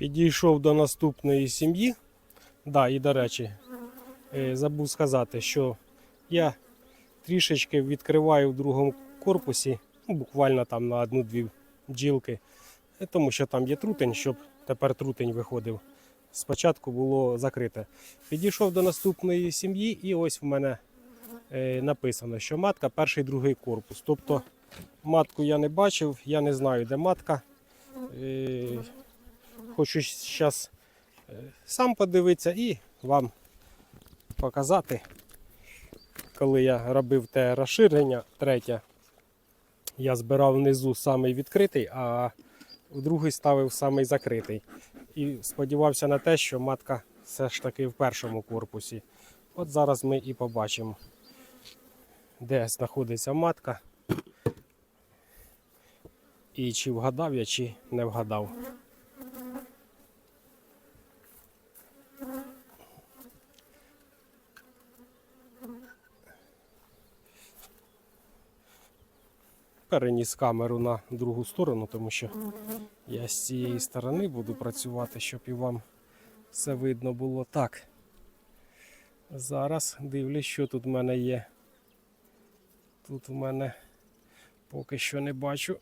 Підійшов до наступної сім'ї. Да, і до речі, е, забув сказати, що я трішечки відкриваю в другому корпусі, ну, буквально там на одну-дві бджілки, Е, тому що там є трутень, щоб тепер трутень виходив. Спочатку було закрите. Підійшов до наступної сім'ї, і ось в мене е, написано, що матка перший другий корпус. Тобто матку я не бачив, я не знаю, де матка. Е, хочу зараз сам подивитися і вам показати. Коли я робив те розширення третє, я збирав внизу самий відкритий, а в другий ставив самий закритий. І сподівався на те, що матка все ж таки в першому корпусі. От зараз ми і побачимо, де знаходиться матка. І чи вгадав я, чи не вгадав. Переніс камеру на другу сторону, тому що я з цієї сторони буду працювати, щоб і вам все видно було так. Зараз дивлюсь, що тут в мене є. Тут в мене поки що не бачу.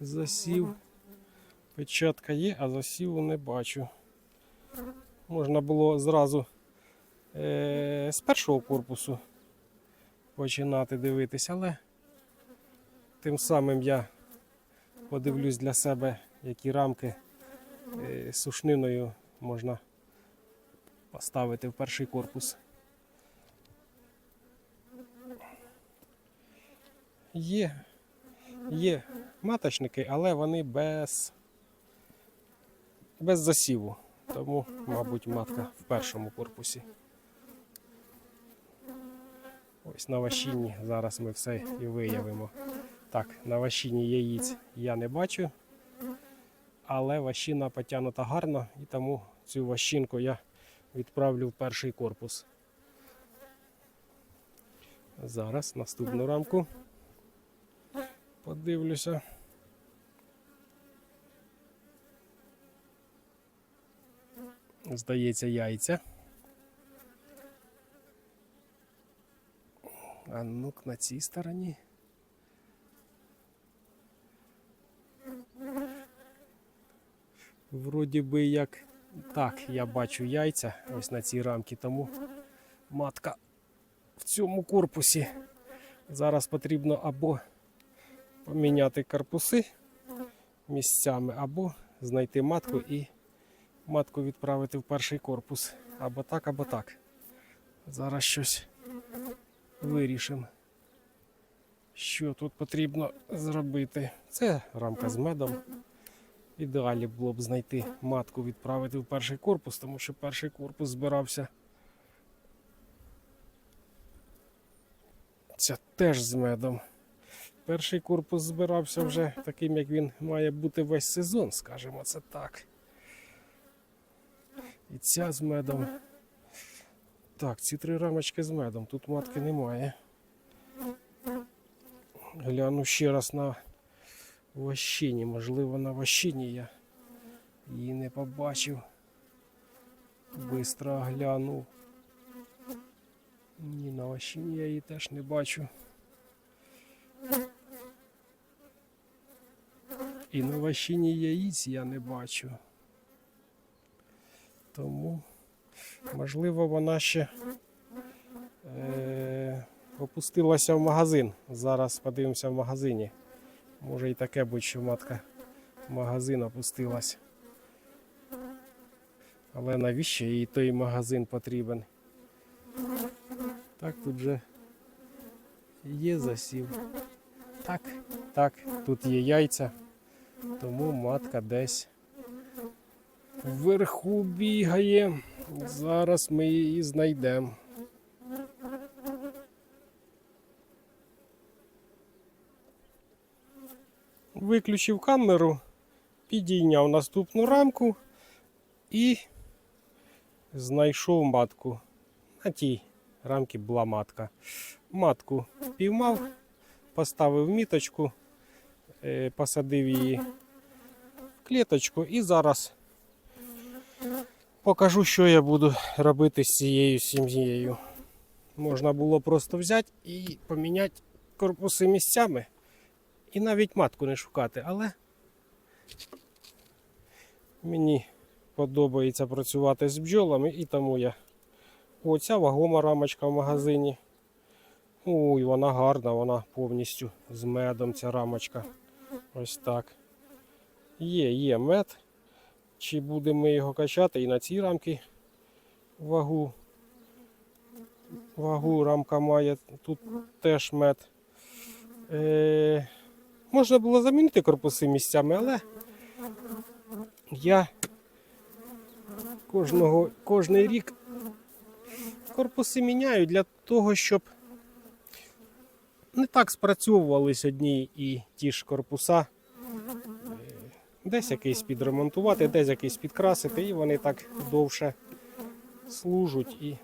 Засів. Печатка є, а засіву не бачу. Можна було зразу е- з першого корпусу починати дивитись, але тим самим я подивлюсь для себе, які рамки е, сушниною можна поставити в перший корпус. Є, є маточники, але вони без, без засіву. Тому, мабуть, матка в першому корпусі. Ось на ващині зараз ми все і виявимо. Так, на ващині яїць я не бачу, але ващина потягнута гарно, і тому цю ващинку я відправлю в перший корпус. Зараз наступну рамку подивлюся. Здається, яйця. А ну на цій стороні. Вроді би як так, я бачу яйця ось на цій рамці, тому матка в цьому корпусі. Зараз потрібно або поміняти корпуси місцями, або знайти матку і матку відправити в перший корпус. Або так, або так. Зараз щось вирішимо, що тут потрібно зробити. Це рамка з медом. Ідеалі було б знайти матку, відправити в перший корпус, тому що перший корпус збирався. Це теж з медом. Перший корпус збирався вже таким, як він має бути весь сезон, скажімо це так. І ця з медом. Так, ці три рамочки з медом. Тут матки немає. Гляну ще раз на ващині. Можливо, на ващині я її не побачив. Бистро глянув. Ні, на ващині я її теж не бачу. І на ващині яїць я не бачу. Тому Можливо, вона ще е, опустилася в магазин. Зараз подивимося в магазині. Може і таке будь, що матка в магазин опустилась. Але навіщо їй той магазин потрібен? Так, тут же є засів. Так, так, тут є яйця, тому матка десь вверху бігає. Зараз ми її знайдемо. Виключив камеру, підійняв наступну рамку і знайшов матку. На тій рамці була матка. Матку піймав, поставив міточку, е, посадив її в клеточку і зараз покажу, що я буду робити з цією сім'єю. Можна було просто взяти і поміняти корпуси місцями. І навіть матку не шукати, але мені подобається працювати з бджолами, і тому я. Оця вагома рамочка в магазині. Ой, вона гарна, вона повністю з медом ця рамочка. Ось так. Є, є мед. Чи будемо ми його качати і на цій рамки вагу. Вагу рамка має, тут теж мед. Е, можна було замінити корпуси місцями, але я кожного, кожний рік корпуси міняю для того, щоб не так спрацьовувались одні і ті ж корпуса. Десь якийсь підремонтувати, десь якийсь підкрасити, і вони так довше служать і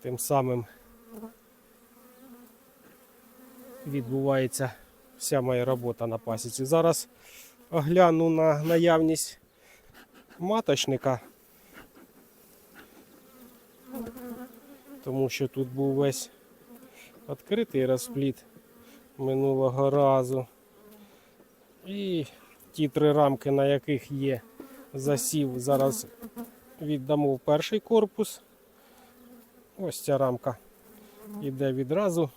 тим самим відбувається вся моя робота на пасіці. Зараз огляну на наявність маточника, тому що тут був весь відкритий розпліт минулого разу. І ті три рамки, на яких є засів, зараз віддамо в перший корпус. Ось ця рамка йде відразу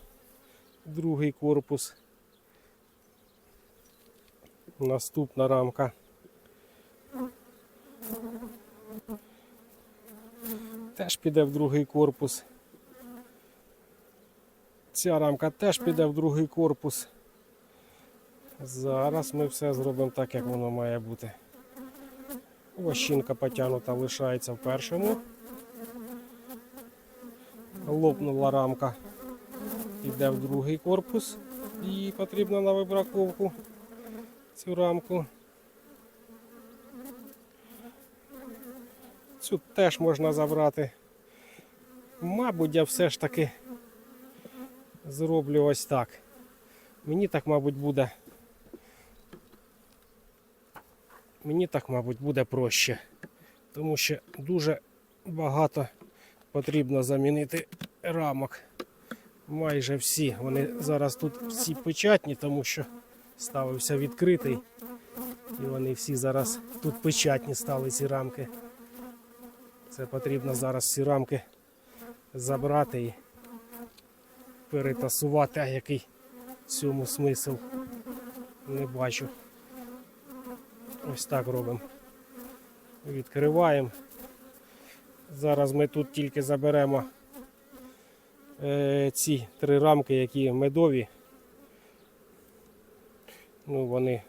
другий корпус. Наступна рамка. Теж піде в другий корпус. Ця рамка теж піде в другий корпус. Зараз ми все зробимо так, як воно має бути. Вощинка потягнута лишається в першому. Лопнула рамка. Йде в другий корпус. Її потрібно на вибраковку. Цю рамку. Цю теж можна забрати. Мабуть, я все ж таки зроблю ось так. Мені так, мабуть, буде. Мені так, мабуть, буде проще. Тому що дуже багато потрібно замінити рамок. Майже всі. Вони зараз тут всі печатні, тому що ставився відкритий. І вони всі зараз тут печатні стали ці рамки. Це потрібно зараз ці рамки забрати і перетасувати, а який в цьому смисл не бачу. Ось так робимо. Відкриваємо. Зараз ми тут тільки заберемо е, ці три рамки, які медові. Ну, вони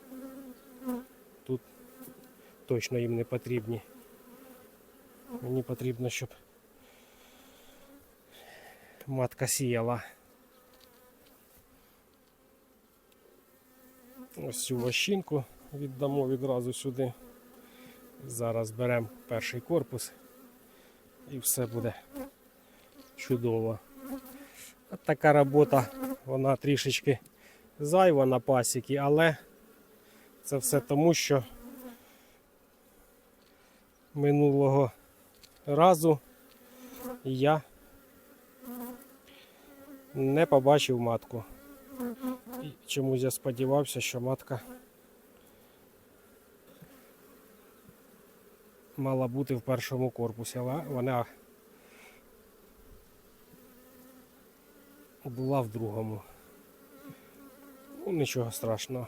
тут точно їм не потрібні. Мені потрібно, щоб матка сіяла. Ось цю вощинку віддамо відразу сюди. Зараз беремо перший корпус і все буде чудово. От така робота, вона трішечки зайва на пасіки, але це все тому, що минулого разу я не побачив матку. І чомусь я сподівався, що матка мала бути в першому корпусі, але вона була в другому. Ну, нічого страшного.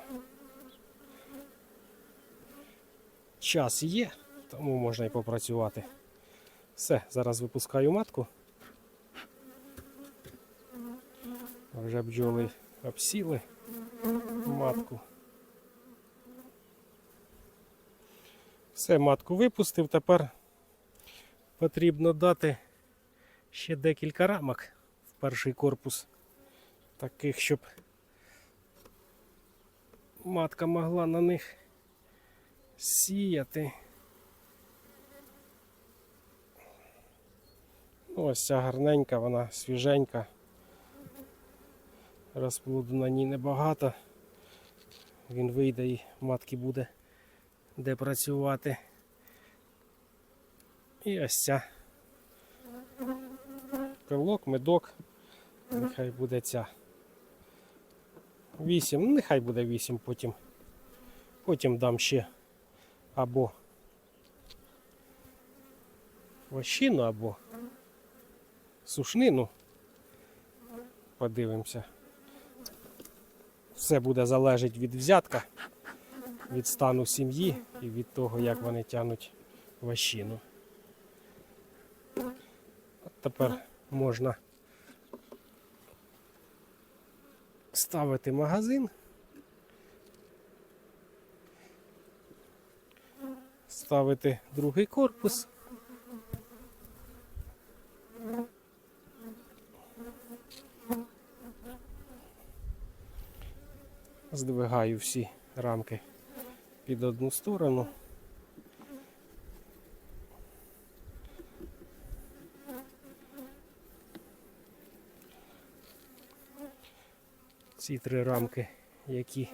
Час є, тому можна і попрацювати. Все, зараз випускаю матку. Вже бджоли обсіли матку. Все, матку випустив. Тепер потрібно дати ще декілька рамок в перший корпус, таких, щоб матка могла на них сіяти. Ну, Ось ця гарненька, вона свіженька. Розплоду на ній небагато. Він вийде і матки буде де працювати. І ось ця пилок, медок. Нехай буде ця. 8, ну нехай буде 8 потім. Потім дам ще або вощину, або сушнину. Подивимося. Все буде залежати від взятка, від стану сім'ї і від того, як вони тянуть вощину. От тепер можна ставити магазин. Ставити другий корпус. Здвигаю всі рамки під одну сторону. Ці три рамки, які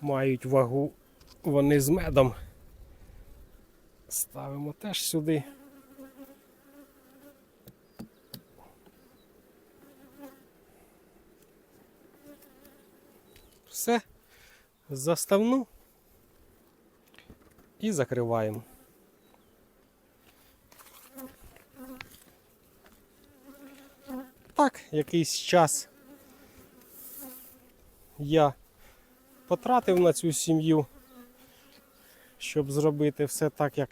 мають вагу, вони з медом. Ставимо теж сюди. Все, заставну і закриваємо. Так, якийсь час я потратив на цю сім'ю, щоб зробити все так, як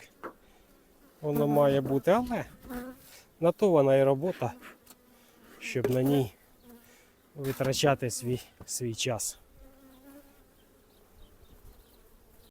воно має бути, але на то вона і робота, щоб на ній витрачати свій, свій час.